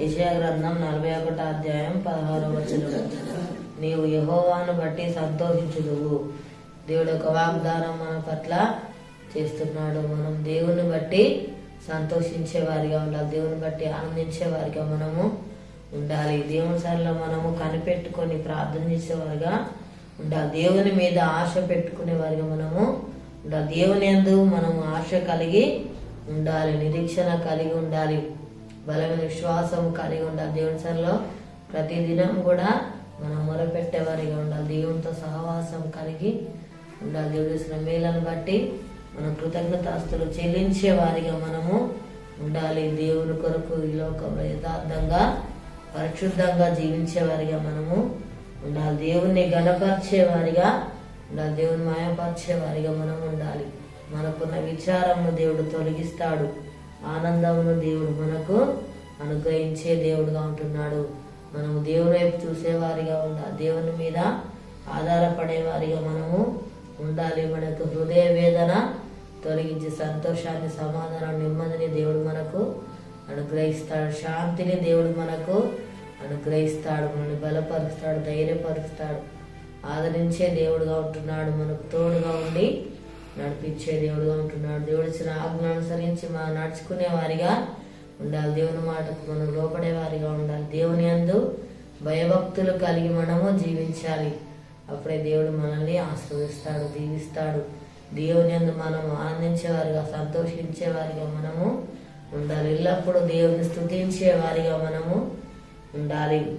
యెషయా గ్రంథం నలభై ఒకటో అధ్యాయం పదహారో వచనం నీవు యహోవాను బట్టి సంతోషించుదువు. దేవుడు ఒక వాగ్దానం మన పట్ల చేస్తున్నాడు. మనం దేవుని బట్టి సంతోషించే వారిగా ఉండాలి. దేవుని బట్టి ఆనందించే వారిగా మనము ఉండాలి. దేవుని సరిలో మనము కనిపెట్టుకొని ప్రార్థన చేసేవారిగా ఉండాలి. దేవుని మీద ఆశ పెట్టుకునే వారిగా మనము ఉండాలి. దేవుని యందు మనము ఆశ కలిగి ఉండాలి. నిరీక్షణ కలిగి ఉండాలి. బలమైన విశ్వాసం కలిగి ఉండాలి. దేవుని సరిలో ప్రతి దినం కూడా మనం మొరపెట్టేవారిగా ఉండాలి. దేవునితో సహవాసం కలిగి ఉండాలి. దేవుడు చేసిన మేలను బట్టి మన కృతజ్ఞతాస్తులు చెల్లించే వారిగా మనము ఉండాలి. దేవుని కొరకు ఈ లోకంలో యథార్థంగా పరిశుద్ధంగా జీవించే వారిగా మనము ఉండాలి. దేవుణ్ణి గణపరిచే వారిగా ఉండాలి. దేవుని మాయపరిచే వారిగా మనం ఉండాలి. మనకున్న విచారము దేవుడు తొలగిస్తాడు. ఆనందమును దేవుడు మనకు అనుగ్రహించే దేవుడుగా ఉంటున్నాడు. మనము దేవుని వైపు చూసేవారిగా ఉండాలి దేవుని మీద ఆధారపడే వారిగా మనము ఉండాలి. మనకు హృదయ వేదన తొలగించి సంతోషాన్ని సమాధానం నెమ్మదిని దేవుడు మనకు అనుగ్రహిస్తాడు. శాంతిని దేవుడు మనకు అనుగ్రహిస్తాడు. మనల్ని బలపరుస్తాడు ధైర్యపరుస్తాడు. ఆదరించే దేవుడుగా ఉంటున్నాడు. మనకు తోడుగా ఉండి నడిపించే దేవుడుగా ఉంటున్నాడు దేవుడు ఇచ్చిన ఆజ్ఞ అనుసరించి మా నడుచుకునే వారిగా ఉండాలి. దేవుని మాటకు మనం లోపడే వారిగా ఉండాలి. దేవుని యందు భయభక్తులు కలిగి మనము జీవించాలి. అప్పుడే దేవుడు మనల్ని ఆస్వాదిస్తాడు దీవిస్తాడు. దేవుని యందు మనం ఆనందించేవారిగా సంతోషించేవారిగా మనము ఉండాలి. ఎల్లప్పుడూ దేవుని స్థుతించే వారిగా మనము ఉండాలి.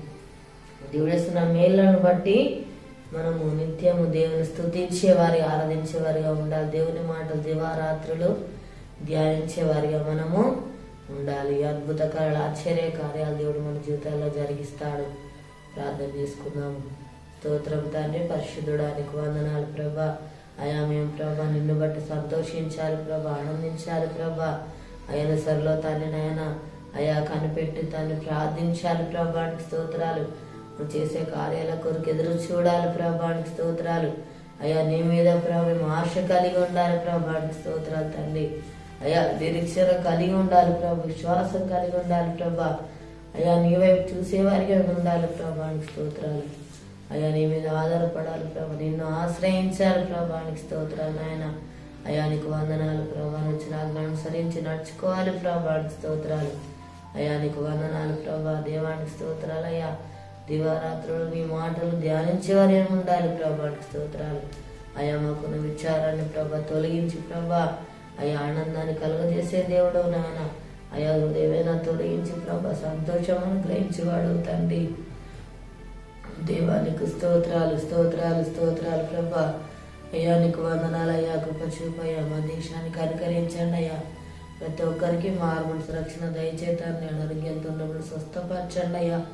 దేవుడేస్తున్న మేళ్ళను బట్టి మనము నిత్యము దేవుని స్తుతించే ఆరాధించేవారిగా ఆరాధించే వారిగా ఉండాలి. దేవుని మాటలు దివారాత్రులు ధ్యానించే వారిగా మనము ఉండాలి. అద్భుత కార్యాలు ఆశ్చర్య కార్యాలు దేవుడు మన జీవితాల్లో జరిగిస్తాడు. ప్రార్థన చేసుకుందాము. స్తోత్రం తండ్రి పరిశుద్ధుడానికి వందనాలు ప్రభా. అయా మేము ప్రభా నిన్ను బట్టి సంతోషించాలి ప్రభా ఆనందించాలి ప్రభా. అయన సరిలో తండ్రి నాయన అయా కనిపెట్టి తండ్రి ప్రార్థించాలి ప్రభానికి స్తోత్రాలు. నువ్వు చేసే కార్యాల కొరకు ఎదురు చూడాలి ప్రభానికి స్తోత్రాలు. అయ్యా నీ మీద ప్రభు ఆశ కలిగి ఉండాలి ప్రభానికి స్తోత్రాలు తండ్రి. అయ్యా నిరీక్షణ కలిగి ఉండాలి ప్రభు విశ్వాసం కలిగి ఉండాలి ప్రభా. అయ్యా నీ వైపు చూసేవారిగా ఉండాలి ప్రభానికి స్తోత్రాలు. అయ్యా నీ మీద ఆధారపడాలి ప్రభా నిన్ను ఆశ్రయించాలి ప్రభానికి స్తోత్రాలు నాయన. అయ్యా నీకు వందనాలు ప్రభా వచ్చిన అనుసరించి నడుచుకోవాలి ప్రభానికి స్తోత్రాలు. అయ్యా నీకు వందనాలు ప్రభా దేవానికి స్తోత్రాలు అయ్యా. దివారాత్రులు మీ మాటలు ధ్యానించేవారు ఏమి ఉండాలి ప్రభానికి స్తోత్రాలు. అయ్యా మాకున్న విచారాన్ని ప్రభా తొలగించి ప్రభా. అయ్యా ఆనందాన్ని కలుగజేసే దేవుడు నాయన. అయ్యా హృదయమైనా తొలగించి ప్రభా సంతోషం గ్రహించేవాడు తండ్రి. దేవానికి స్తోత్రాలు స్తోత్రాలు స్తోత్రాలు ప్రభా. అయ్యా నీకు వందనాలు అయ్యా కృప చూపయ్యా మా దేశానికి అనుకరించండి అయ్యా ప్రతి ఒక్కరికి మార్మల్స్ రక్షణ దయచేత నేను అనారోగ్యంతో ఉన్నప్పుడు స్వస్థపరచండి అయ్యా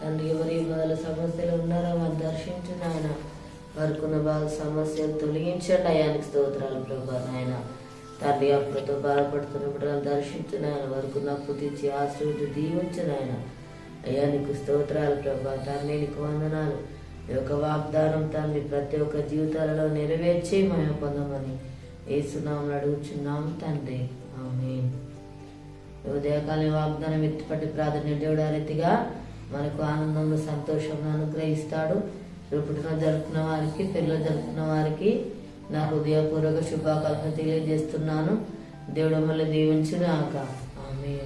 తండ్రి ఎవరి బాధల సమస్యలు ఉన్నారో వారు దర్శించండి ఆయన వారికున్న బాధ సమస్యలు తొలగించండి అయ్యానికి స్తోత్రాలు ప్రభా నాయన. తండ్రి అప్పులతో బాధపడుతున్నప్పుడు వాళ్ళు దర్శించిన ఆయన వారికున్న అప్పు తెచ్చి ఆశ్రయించి దీవించిన ఆయన అయ్యా నీకు స్తోత్రాలు ప్రభా తండ్రి నీకు వందనాలు. ఈ యొక్క వాగ్దానం తండ్రి ప్రతి ఒక్క జీవితాలలో నెరవేర్చి మేము పొందమని ఏసునామని అడుగుచున్నాం తండ్రి. ఆమె ఉదయకాలం వాగ్దానం ఎత్తిపట్టి ప్రాధాన్యత దేవుడు రీతిగా మనకు ఆనందంలో సంతోషంగా అనుగ్రహిస్తాడు. పుట్టిన జరుపుకున్న వారికి పిల్లలు జరుపుకున్న వారికి నా హృదయపూర్వక శుభాకాంక్షలు తెలియజేస్తున్నాను. దేవుడు మళ్ళీ దీవించుగాక. ఆమె